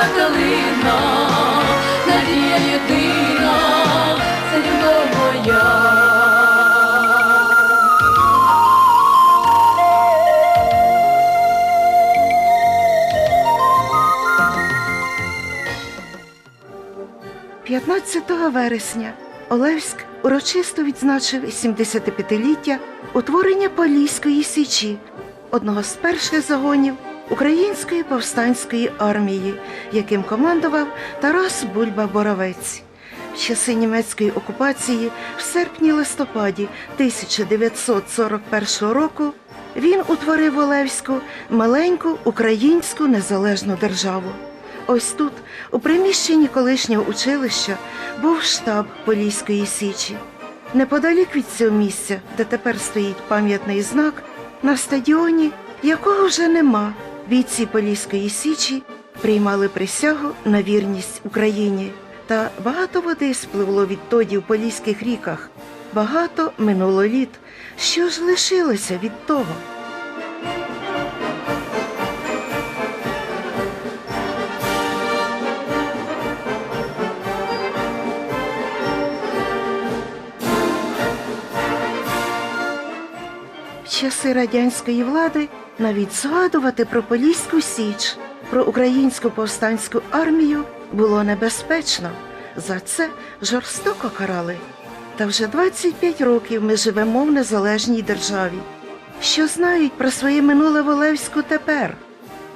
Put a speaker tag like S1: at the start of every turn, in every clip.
S1: червона калина, надія єдина, це любов моя.
S2: – 15 вересня Олевськ урочисто відзначив 75-ліття утворення Поліської січі, одного з перших загонів Української повстанської армії, яким командував Тарас Бульба-Боровець. В часи німецької окупації в серпні-листопаді 1941 року він утворив Олевську маленьку українську незалежну державу. Ось тут, у приміщенні колишнього училища, був штаб Поліської Січі. Неподалік від цього місця, де тепер стоїть пам'ятний знак, на стадіоні, якого вже нема, бійці Поліської Січі приймали присягу на вірність Україні. Та багато води спливло відтоді в поліських ріках, багато минуло літ. Що ж лишилося від того? В часи радянської влади навіть згадувати про Поліську Січ, про українську повстанську армію було небезпечно. За це жорстоко карали. Та вже 25 років ми живемо в незалежній державі. Що знають про своє минуле Волевську тепер?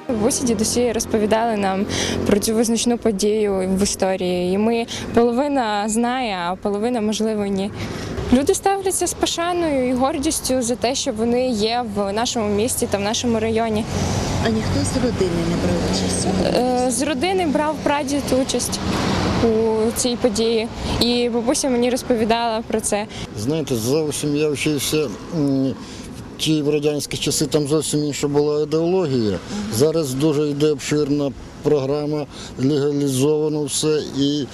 S3: Бабусі дідусі розповідали нам про цю визначну подію в історії, і ми половина знає, а половина можливо ні. Люди ставляться з пошаною і гордістю за те, що вони є в нашому місті та в нашому районі.
S4: А ніхто з родини не брав участь?
S3: Е, З родини брав прадід участь у цій події, і бабуся мені розповідала про це.
S5: Знаєте, зовсім я вчився в ті в радянські часи, там зовсім інша була ідеологія. Зараз дуже йде обширна програма, легалізовано все, і,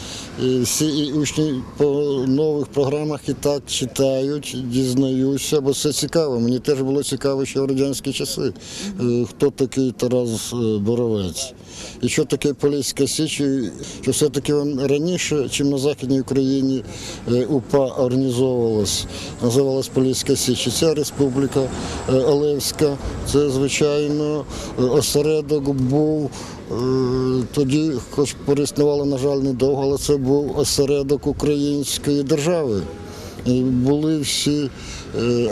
S5: всі і учні по нових програмах і так читають, дізнаються, бо це цікаво. Мені теж було цікаво ще в радянські часи, е, хто такий Тарас е, Боровець. І що таке Поліська Січ, і що все-таки раніше, чим на Західній Україні е, УПА організовувалась, називалась Поліська Січ. І ця республіка е, Олевська, це, звичайно, е, осередок був. Тоді, хоч переіснувало, на жаль, недовго, але це був осередок української держави. І були всі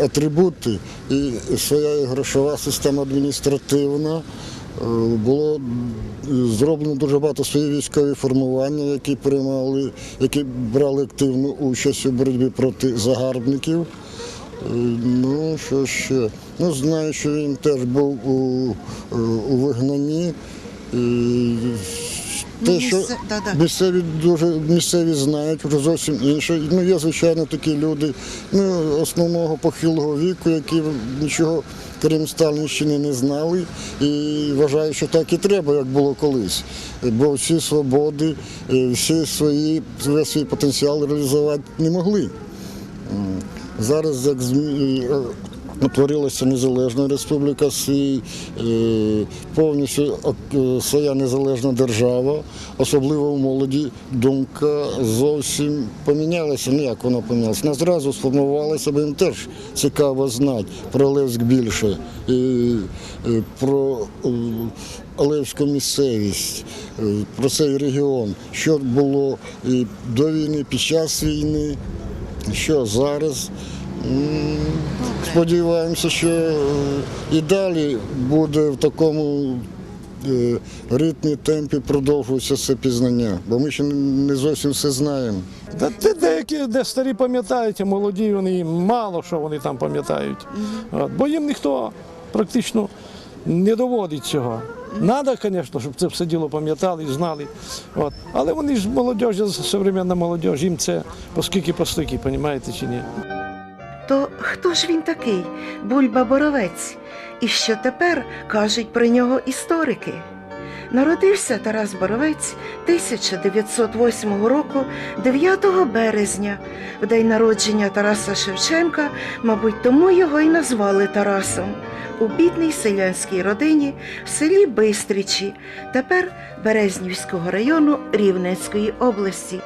S5: атрибути, і своя грошова система адміністративна. Е, Було зроблено дуже багато свої військові формування, які приймали, які брали активну участь у боротьбі проти загарбників. Е, Ну, що ще? Ну, знаю, що він теж був у, е, у вигнанні. Те, що місцеві дуже місцеві знають вже зовсім інше. Ну, є, звичайно, такі люди ну, основного похилого віку, які нічого крім Сталінщини не знали і вважаю, що так і треба, як було колись. Бо всі свободи, е, всі свої, весь свій потенціал реалізувати не могли. Зараз як е, утворилася незалежна республіка, свій, е, повністю е, своя незалежна держава, особливо в молоді думка зовсім помінялася. Ну як вона помінялася? Вона зразу сформувалася, бо їм теж цікаво знати про Левськ більше, про Олевську місцевість, е, про цей регіон, що було до війни, під час війни. Що зараз? Сподіваємося, що е, і далі буде в такому е, ритмі, темпі продовжуватися це пізнання, бо ми ще не зовсім все знаємо.
S6: Та де, деякі, де старі пам'ятають, а молоді вони мало що вони там пам'ятають. Бо їм ніхто практично не доводить цього. Надо, звісно, щоб це все діло пам'ятали і знали. От. Але вони ж молодь, современна молодь, їм це поскільки постики, розумієте чи ні?
S2: То хто ж він такий, Бульба Боровець? І що тепер кажуть про нього історики? Народився Тарас Боровець 1908 року 9 березня, в день народження Тараса Шевченка, мабуть, тому його й назвали Тарасом. У бідній селянській родині в селі Бистричі, тепер Березнівського району Рівненської області.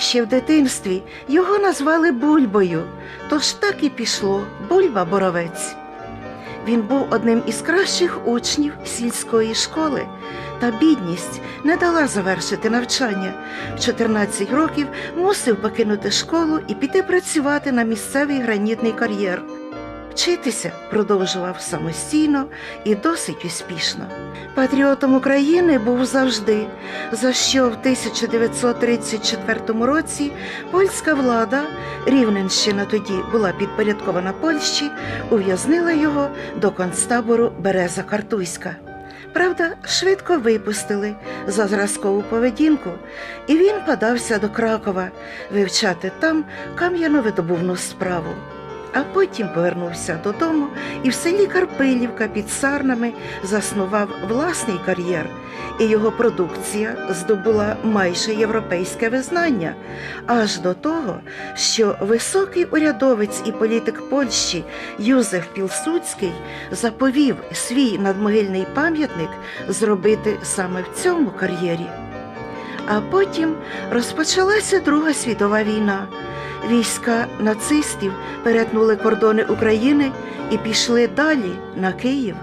S2: Ще в дитинстві його назвали Бульбою, тож так і пішло Бульба Боровець. Він був одним із кращих учнів сільської школи, та бідність не дала завершити навчання. В 14 років мусив покинути школу і піти працювати на місцевий гранітний кар'єр. Вчитися продовжував самостійно і досить успішно. Патріотом України був завжди, за що в 1934 році польська влада, Рівненщина тоді була підпорядкована Польщі, ув'язнила його до концтабору Береза Картузька. Правда, швидко випустили за зразкову поведінку, і він подався до Кракова вивчати там кам'яновидобувну справу. А потім повернувся додому і в селі Карпилівка під Сарнами заснував власний кар'єр, і його продукція здобула майже європейське визнання, аж до того, що високий урядовець і політик Польщі Юзеф Пілсудський заповів свій надмогильний пам'ятник зробити саме в цьому кар'єрі. А потім розпочалася Друга світова війна. Війська нацистів перетнули кордони України і пішли далі на Київ.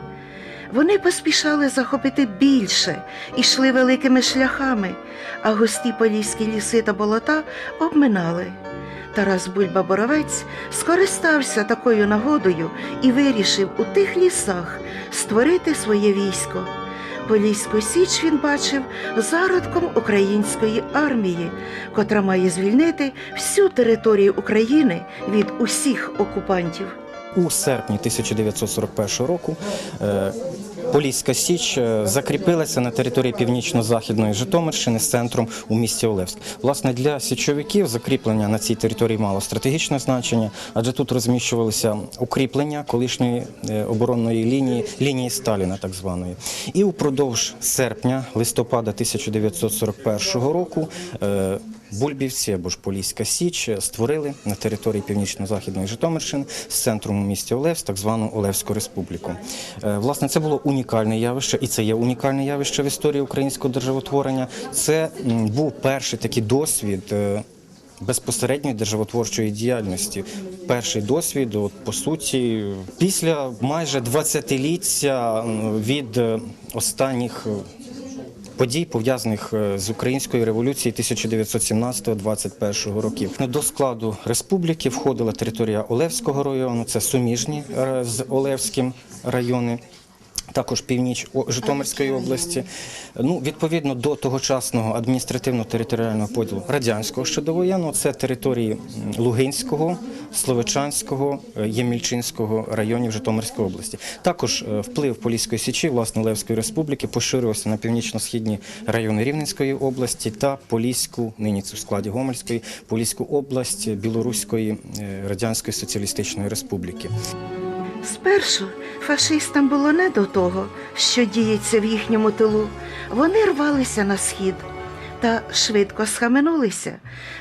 S2: Вони поспішали захопити більше йшли великими шляхами, а густі поліські ліси та болота обминали. Тарас Бульба Боровець скористався такою нагодою і вирішив у тих лісах створити своє військо. Поліську Січ він бачив зародком української армії, котра має звільнити всю територію України від усіх окупантів.
S7: У серпні 1941 року е, Поліська Січ е, закріпилася на території північно-західної Житомирщини з центром у місті Олевськ. Власне, для січовиків закріплення на цій території мало стратегічне значення, адже тут розміщувалися укріплення колишньої е, оборонної лінії лінії Сталіна, так званої. І упродовж серпня листопада 1941 року. Бульбівці або ж Поліська Січ створили на території північно-західної Житомирщини з центром місті Олевськ так звану Олевську республіку. Е, Власне, це було унікальне явище, і це є унікальне явище в історії українського державотворення. Це був перший такий досвід. е, Безпосередньої державотворчої діяльності. Перший досвід, от, по суті, після майже 20-ліття від е, останніх подій, пов'язаних е, з українською революцією 1917-21 років. До складу республіки входила територія Олевського району, це суміжні е, з Олевським райони. Також північ Житомирської області. Ну, відповідно до тогочасного адміністративно-територіального поділу радянського щодовоєнного, це території Лугинського, Словичанського, е, Ємільчинського районів Житомирської області. Також е, вплив Поліської січі, власне, Левської республіки, поширився на північно-східні райони Рівненської області та Поліську, нині це в складі Гомельської, Поліську область Білоруської е, Радянської Соціалістичної Республіки.
S2: Спершу фашистам було не до того, що діється в їхньому тилу. Вони рвалися на схід та швидко схаменулися.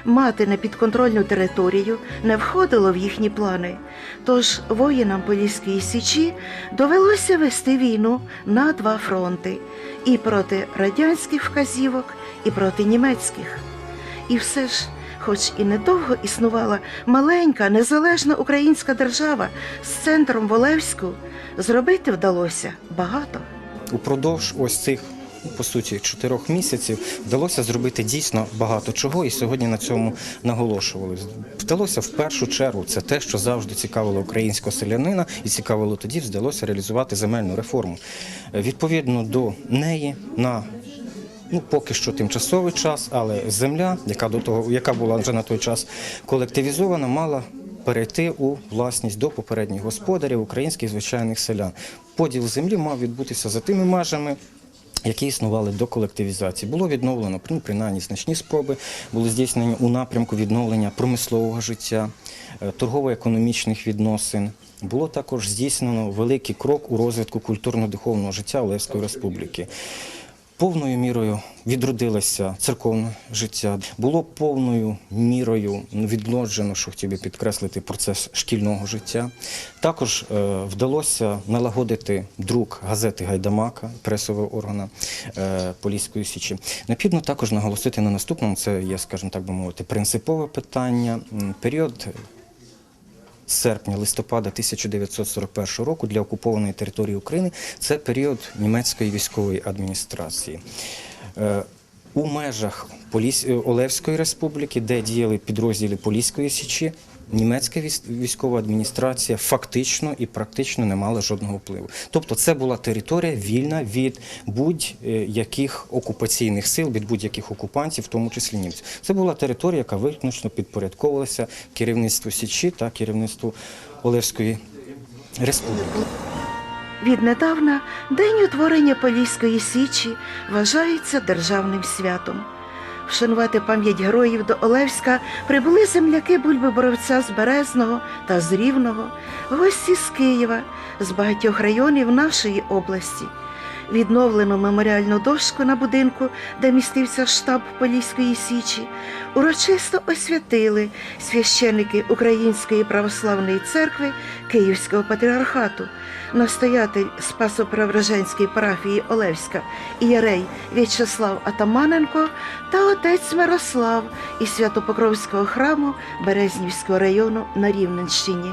S2: Мати непідконтрольну територію не входило в їхні плани. Тож воїнам Поліської січі довелося вести війну на два фронти і проти радянських вказівок, і проти німецьких. І все ж, хоч і недовго існувала маленька незалежна українська держава з центром в Олевську, зробити вдалося багато.
S7: Упродовж ось цих по суті чотирьох місяців вдалося зробити дійсно багато чого, і сьогодні на цьому наголошували. Вдалося в першу чергу це те, що завжди цікавило українського селянина, і цікавило тоді, вдалося реалізувати земельну реформу. Е, Відповідно до неї на Ну, поки що тимчасовий час, але земля, яка до того, яка була вже на той час колективізована, мала перейти у власність до попередніх господарів українських звичайних селян. Поділ землі мав відбутися за тими межами. Які існували до колективізації, було відновлено ну, принаймні значні спроби, були здійснені у напрямку відновлення промислового життя, е, торгово-економічних відносин. Було також здійснено великий крок у розвитку культурно-духовного життя Олевської республіки. Повною мірою відродилося церковне життя, було повною мірою відноджено, що хотів би підкреслити процес шкільного життя. Також е, вдалося налагодити друк газети Гайдамака, пресового органа е, Поліської Січі. Необхідно також наголосити на наступному, це є, скажімо так би мовити, принципове питання. Період серпня листопада 1941 року для окупованої території України це період німецької військової адміністрації. Е, У межах Олевської республіки, де діяли підрозділи Поліської січі, німецька військова адміністрація фактично і практично не мала жодного впливу. Тобто це була територія вільна від будь-яких окупаційних сил, від будь-яких окупантів, в тому числі німців. Це була територія, яка виключно підпорядковувалася керівництву Січі та керівництву Олевської республіки.
S2: Віднедавна День утворення Поліської Січі вважається державним святом. Вшанувати пам'ять героїв до Олевська прибули земляки бульби-боровця з Березного та з Рівного, гості з Києва, з багатьох районів нашої області. Відновлену меморіальну дошку на будинку, де містився штаб Поліської Січі, урочисто освятили священники Української православної церкви Київського патріархату, настоятель Спасо-Преображенської парафії Олевська Ієрей В'ячеслав Атаманенко та отець Мирослав із Святопокровського храму Березнівського району на Рівненщині,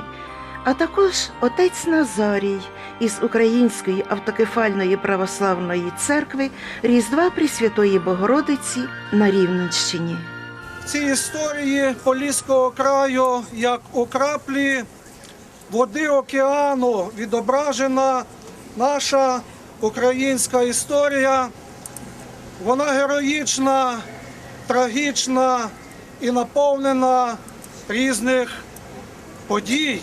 S2: а також отець Назарій із Української автокефальної православної церкви Різдва Пресвятої Богородиці на Рівненщині.
S8: В цій історії Поліського краю, як у краплі води океану, відображена наша українська історія. Вона героїчна, трагічна і наповнена різних подій,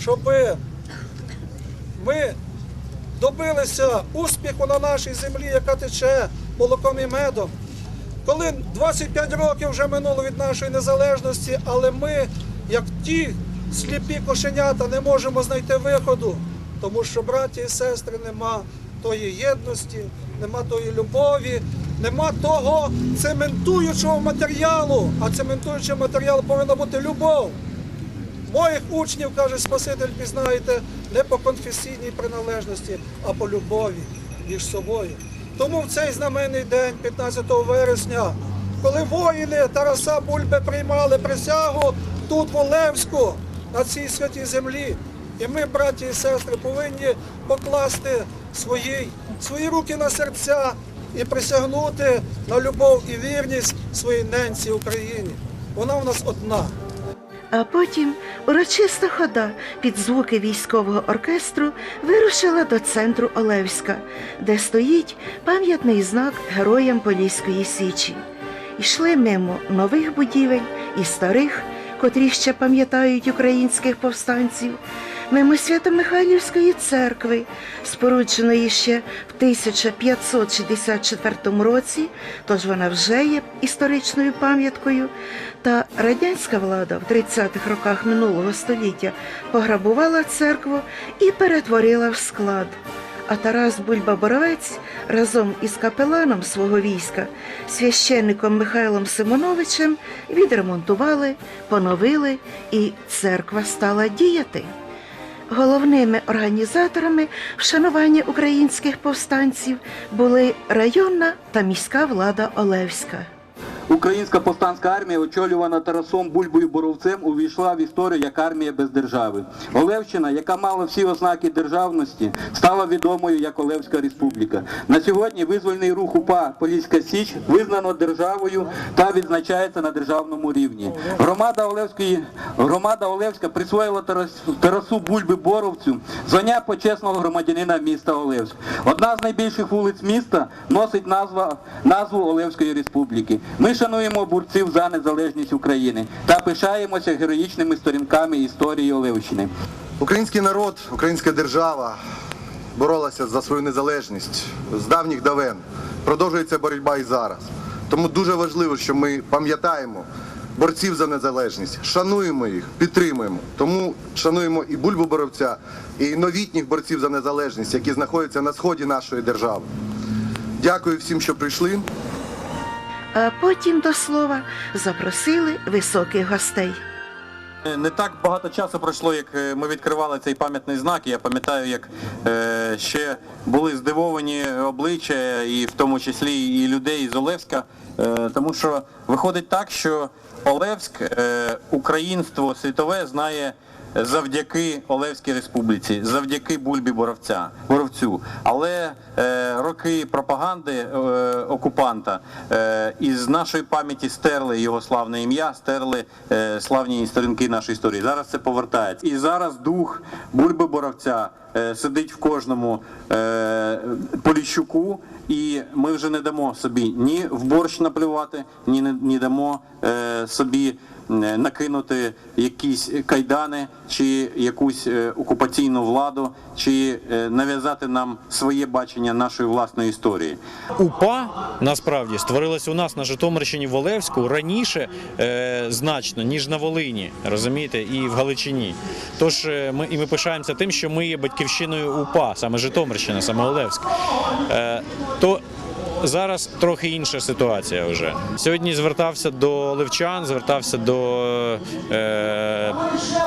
S8: щоб ми добилися успіху на нашій землі, яка тече молоком і медом. Коли 25 років вже минуло від нашої незалежності, але ми, як ті сліпі кошенята, не можемо знайти виходу, тому що, браті і сестри, нема тої єдності, нема тої любові, нема того цементуючого матеріалу. А цементуючий матеріал повинна бути любов. Моїх учнів, каже Спаситель, пізнаєте не по конфесійній приналежності, а по любові між собою. Тому в цей знаменний день, 15 вересня, коли воїни Тараса Бульби приймали присягу тут, в Олевську, на цій святій землі, і ми, браті і сестри, повинні покласти свої, свої руки на серця і присягнути на любов і вірність своїй ненці Україні. Вона у нас одна.
S2: А потім урочиста хода під звуки військового оркестру вирушила до центру Олевська, де стоїть пам'ятний знак героям Поліської Січі. Йшли мимо нових будівель і старих, котрі ще пам'ятають українських повстанців, мимо Свято-Михайлівської церкви, спорудженої ще в 1564 році, тож вона вже є історичною пам'яткою. Та радянська влада в 30-х роках минулого століття пограбувала церкву і перетворила в склад. А Тарас Бульба-Боровець разом із капеланом свого війська, священником Михайлом Симоновичем, відремонтували, поновили, і церква стала діяти. Головними організаторами вшанування українських повстанців були районна та міська влада Олевська.
S9: Українська повстанська армія, очолювана Тарасом Бульбою Боровцем, увійшла в історію як армія без держави. Олевщина, яка мала всі ознаки державності, стала відомою як Олевська Республіка. На сьогодні визвольний рух УПА Поліська Січ визнано державою та відзначається на державному рівні. Громада Олевської громада Олевська присвоїла Тарас- Тарасу Бульби Боровцю звання почесного громадянина міста Олевськ. Одна з найбільших вулиць міста носить назва, назву Олевської Республіки. Ми шануємо борців за незалежність України та пишаємося героїчними сторінками історії Олевщини.
S10: Український народ, українська держава боролася за свою незалежність з давніх давен. Продовжується боротьба і зараз. Тому дуже важливо, що ми пам'ятаємо борців за незалежність, шануємо їх, підтримуємо. Тому шануємо і Бульбу Боровця, і новітніх борців за незалежність, які знаходяться на сході нашої держави. Дякую всім, що прийшли.
S2: А потім до слова запросили високих гостей.
S9: Не так багато часу пройшло, як е, ми відкривали цей пам'ятний знак. Я пам'ятаю, як е, ще були здивовані обличчя, і в тому числі і людей з Олевська, е, тому що виходить так, що Олевськ, е, українство світове знає завдяки Олевській республіці, завдяки Бульбі Боровця, Боровцю. Але е, роки пропаганди е, окупанта е, із нашої пам'яті стерли його славне ім'я, стерли е, славні сторінки нашої історії. Зараз це повертається. І зараз дух Бульби Боровця е, сидить в кожному е, Поліщуку, і ми вже не дамо собі ні в борщ наплювати, ні не ні дамо е, собі накинути якісь кайдани чи якусь е, окупаційну владу, чи е, нав'язати нам своє бачення нашої власної історії.
S11: УПА насправді створилась у нас на Житомирщині в Олевську раніше е, значно, ніж на Волині, розумієте, і в Галичині. Тож е, ми і ми пишаємося тим, що ми є батьківщиною УПА, саме Житомирщина, саме Олевськ. Е, то Зараз трохи інша ситуація вже. Сьогодні звертався до левчан, звертався до е,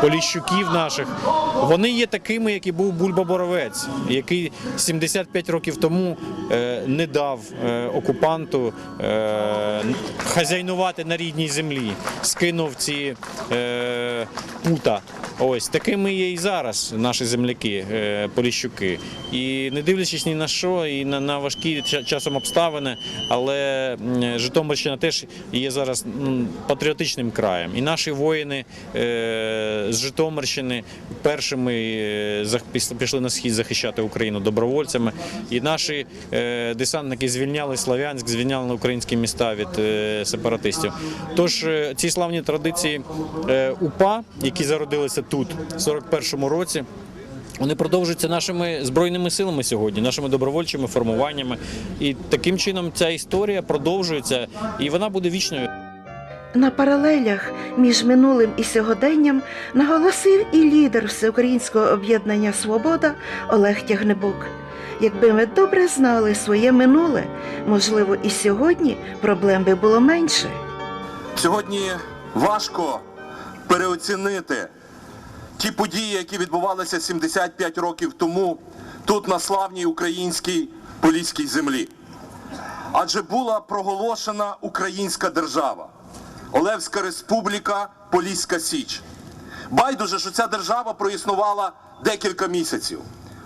S11: поліщуків наших. Вони є такими, як був Бульба Боровець, який 75 років тому е, не дав е, окупанту е, хазяйнувати на рідній землі, скинув ці е, пута. Ось такими є і зараз наші земляки, е, поліщуки. І не дивлячись ні на що, і на, на важкі часом обставини, але Житомирщина теж є зараз патріотичним краєм. І наші воїни е, з Житомирщини першими е, пішли на схід захищати Україну добровольцями. І наші е, десантники звільняли Слов'янськ, звільняли українські міста від сепаратистів. Тож ці славні традиції УПА, які зародилися тут в 41-му році. Вони продовжуються нашими збройними силами сьогодні, нашими добровольчими формуваннями. І таким чином ця історія продовжується, і вона буде вічною.
S2: На паралелях між минулим і сьогоденням наголосив і лідер всеукраїнського об'єднання Свобода Олег Тягнебок. Якби ми добре знали своє минуле, можливо, і сьогодні проблем би було менше.
S12: Сьогодні важко переоцінити ті події, які відбувалися 75 років тому тут на славній українській поліській землі. Адже була проголошена українська держава, Олевська Республіка, Поліська Січ. Байдуже, що ця держава проіснувала декілька місяців.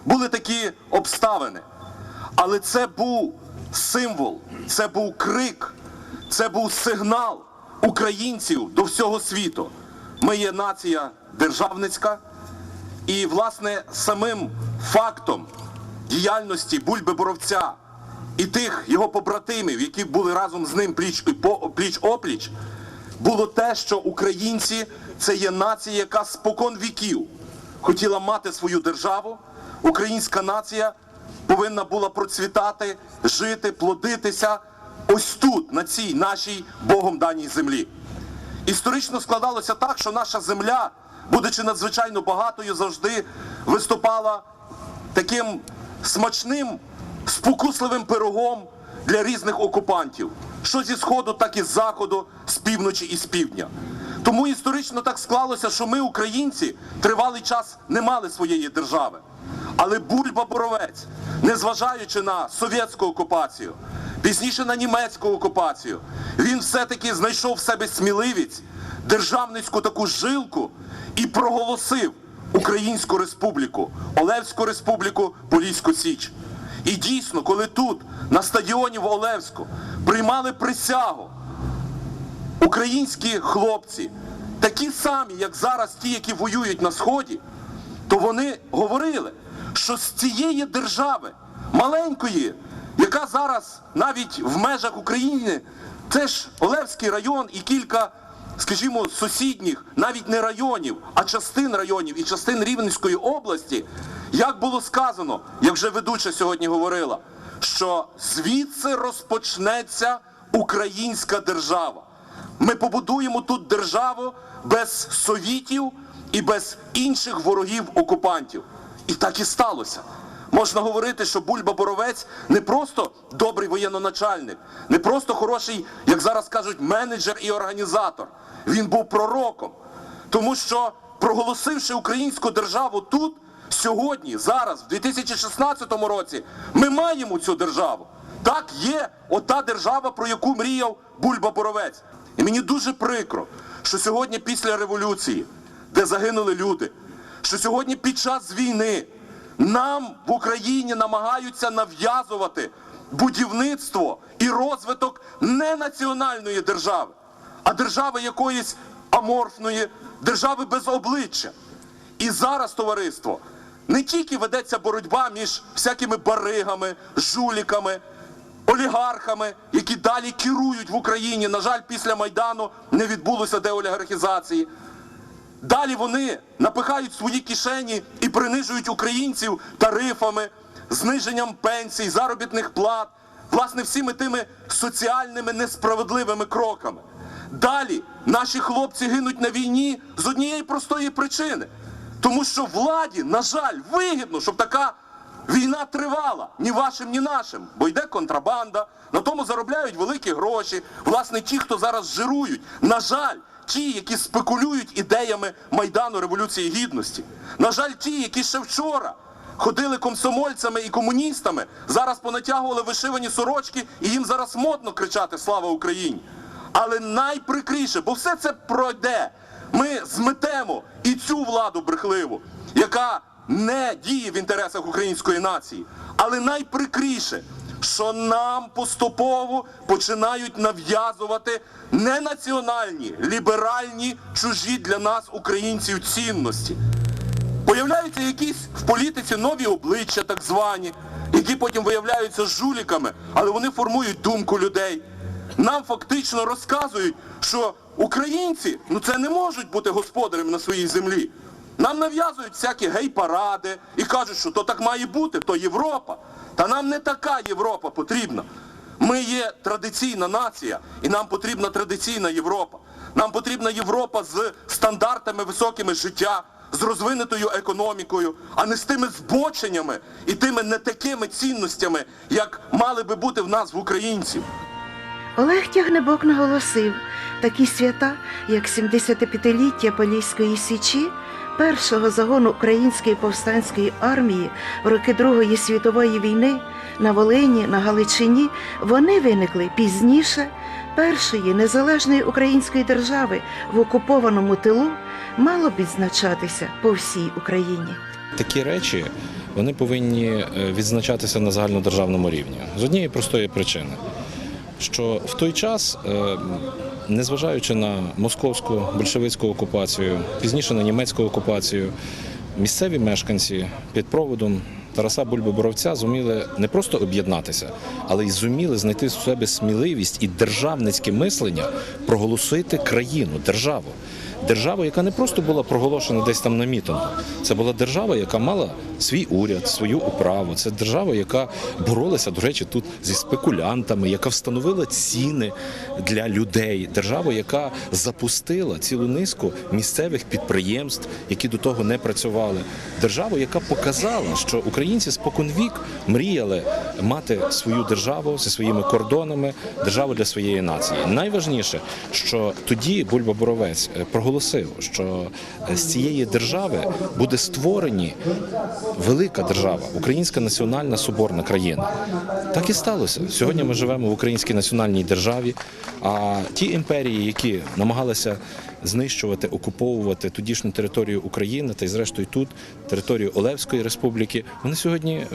S12: Були такі обставини. Але це був символ, це був крик, це був сигнал українців до всього світу. Ми є нація державницька, і, власне, самим фактом діяльності Бульби Боровця і тих його побратимів, які були разом з ним пліч пліч опліч, було те, що українці це є нація, яка спокон віків хотіла мати свою державу. Українська нація повинна була процвітати, жити, плодитися ось тут, на цій нашій Богом даній землі. Історично складалося так, що наша земля, будучи надзвичайно багатою, завжди виступала таким смачним, спокусливим пирогом для різних окупантів, що зі сходу, так і з заходу, з півночі і з півдня. Тому історично так склалося, що ми, українці, тривалий час не мали своєї держави. Але Бульба Боровець, незважаючи на совєтську окупацію, пізніше на німецьку окупацію, він все-таки знайшов в себе сміливість, державницьку таку жилку і проголосив Українську республіку, Олевську республіку, Поліську Січ. І дійсно, коли тут, на стадіоні в Олевську, приймали присягу українські хлопці, такі самі, як зараз ті, які воюють на Сході, то вони говорили, що з цієї держави, маленької, яка зараз навіть в межах України, це ж Олевський район і кілька, скажімо, сусідніх, навіть не районів, а частин районів і частин Рівненської області, як було сказано, як вже ведуча сьогодні говорила, що звідси розпочнеться українська держава. Ми побудуємо тут державу без совітів і без інших ворогів окупантів. І так і сталося. Можна говорити, що Бульба Боровець не просто добрий воєнноначальник, не просто хороший, як зараз кажуть, менеджер і організатор. Він був пророком. Тому що, проголосивши українську державу тут, сьогодні, зараз, в 2016 році, ми маємо цю державу. Так є ота держава, про яку мріяв Бульба Боровець. І мені дуже прикро, що сьогодні після революції, де загинули люди, що сьогодні під час війни нам в Україні намагаються нав'язувати будівництво і розвиток не національної держави, а держави якоїсь аморфної, держави без обличчя. І зараз, товариство, не тільки ведеться боротьба між всякими баригами, жуліками, олігархами, які далі керують в Україні. На жаль, після Майдану не відбулося деолігархізації. Далі вони напихають свої кишені і принижують українців тарифами, зниженням пенсій, заробітних плат, власне, всіми тими соціальними несправедливими кроками. Далі наші хлопці гинуть на війні з однієї простої причини. Тому що владі, на жаль, вигідно, щоб така війна тривала ні вашим, ні нашим, бо йде контрабанда, на тому заробляють великі гроші. Власне, ті, хто зараз жирують, на жаль, ті, які спекулюють ідеями Майдану Революції Гідності. На жаль, ті, які ще вчора ходили комсомольцями і комуністами, зараз понатягували вишивані сорочки, і їм зараз модно кричати Слава Україні! Але найприкріше, бо все це пройде. Ми зметемо і цю владу брехливу, яка не діє в інтересах української нації. Але найприкріше, що нам поступово починають нав'язувати не національні, ліберальні, чужі для нас українців цінності. Появляються якісь в політиці нові обличчя, так звані, які потім виявляються жуліками, але вони формують думку людей. Нам фактично розказують, що українці ну це не можуть бути господарями на своїй землі. Нам нав'язують всякі гей-паради і кажуть, що то так має бути, то Європа. Та нам не така Європа потрібна. Ми є традиційна нація, і нам потрібна традиційна Європа. Нам потрібна Європа з стандартами високими життя, з розвинутою економікою, а не з тими збоченнями і тими не такими цінностями, як мали би бути в нас в українців.
S2: Олег Тягнебок наголосив, такі свята, як 75-ліття Поліської Січі, першого загону Української повстанської армії в роки Другої світової війни на Волині, на Галичині, вони виникли пізніше. Першої незалежної української держави в окупованому тилу, мало б відзначатися по всій Україні.
S13: Такі речі вони повинні е, відзначатися на загальнодержавному рівні. З однієї простої причини, що в той час, е, незважаючи на московську большевицьку окупацію, пізніше на німецьку окупацію, місцеві мешканці під проводом Тараса Бульби-Боровця зуміли не просто об'єднатися, але й зуміли знайти в себе сміливість і державницьке мислення проголосити країну, державу. Держава, яка не просто була проголошена десь там на мітингу, це була держава, яка мала свій уряд, свою управу. Це держава, яка боролася, до речі, тут зі спекулянтами, яка встановила ціни для людей. Держава, яка запустила цілу низку місцевих підприємств, які до того не працювали. Держава, яка показала, що українці споконвік мріяли мати свою державу зі своїми кордонами, державу для своєї нації. Найважніше, що тоді Бульба Боровець е, проголосив, що е, з цієї держави буде створені велика держава, Українська національна соборна країна. Так і сталося. Сьогодні ми живемо в українській національній державі. А ті імперії, які намагалися знищувати, окуповувати тодішню територію України та й зрештою тут територію Олевської республіки, вони сьогодні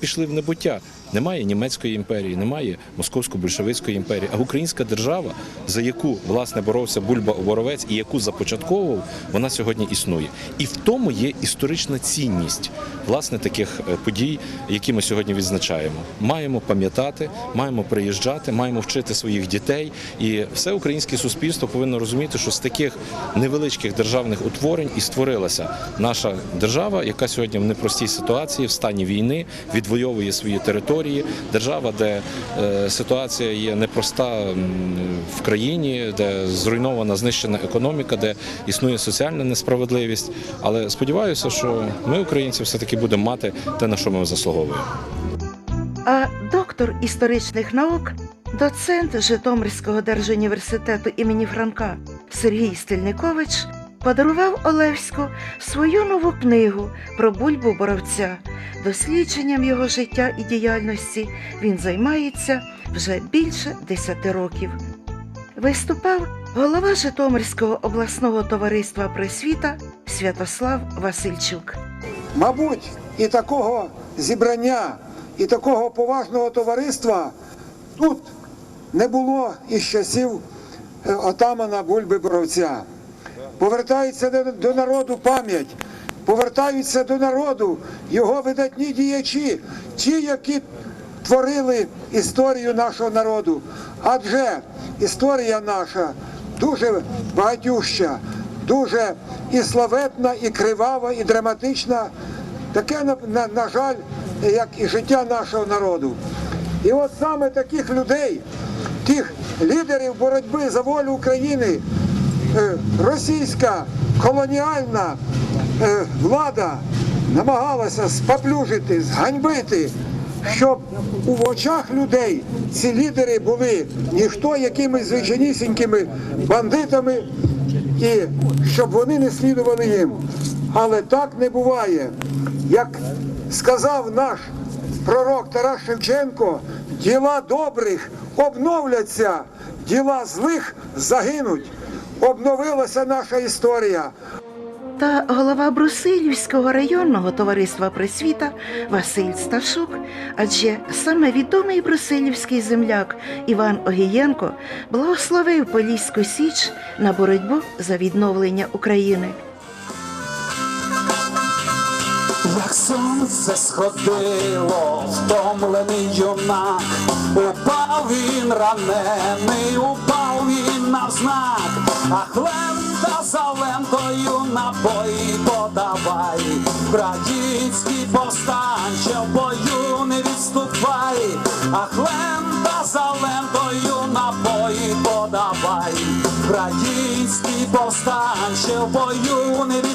S13: пішли в небуття. Немає німецької імперії, немає московсько-большевицької імперії, а українська держава, за яку власне боровся Бульба Боровець і яку започатковував, вона сьогодні існує. І в тому є історична цінність власне таких е, подій, які ми сьогодні відзначаємо. Маємо пам'ятати, маємо приїжджати, маємо вчити своїх дітей, і все українське суспільство повинно розуміти, що з таких таких невеличких державних утворень і створилася наша держава, яка сьогодні в непростій ситуації, в стані війни, відвоює свої території. Держава, де е, ситуація є непроста в країні, де зруйнована, знищена економіка, де існує соціальна несправедливість. Але сподіваюся, що ми, українці, все таки будемо мати те, на що ми заслуговуємо.
S2: А доктор історичних наук, доцент Житомирського держуніверситету імені Франка Сергій Стельникович подарував Олевську свою нову книгу про бульбу боровця. Дослідженням його життя і діяльності він займається вже більше десяти років. Виступав голова Житомирського обласного товариства просвіта Святослав Васильчук.
S14: Мабуть, і такого зібрання, і такого поважного товариства тут не було із часів отамана Бульби Боровця. Повертається до народу пам'ять, повертаються до народу його видатні діячі, ті, які творили історію нашого народу. Адже історія наша дуже багатюща, дуже і славетна, і кривава, і драматична, таке, на, на, на жаль, як і життя нашого народу. І от саме таких людей, тих лідерів боротьби за волю України, е, російська колоніальна е, влада намагалася споплюжити, зганьбити, щоб у очах людей ці лідери були ніхто якимись звичайнісінькими бандитами, і щоб вони не слідували їм. Але так не буває. Як сказав наш пророк Тарас Шевченко, діла добрих обновляться, діла злих загинуть. Обновилася наша історія.
S2: та голова Брусилівського районного товариства просвіта Василь Сташук, адже саме відомий брусилівський земляк Іван Огієнко благословив Поліську Січ на боротьбу за відновлення України.
S15: Як сонце сходило, втомлений юнак, упав він ранений, упав він навзнак, а лента за лентою набої подавай, Український повстанче в бою не відступай, а лента за лентою набої подавай, Український повстанче в бою не відступай.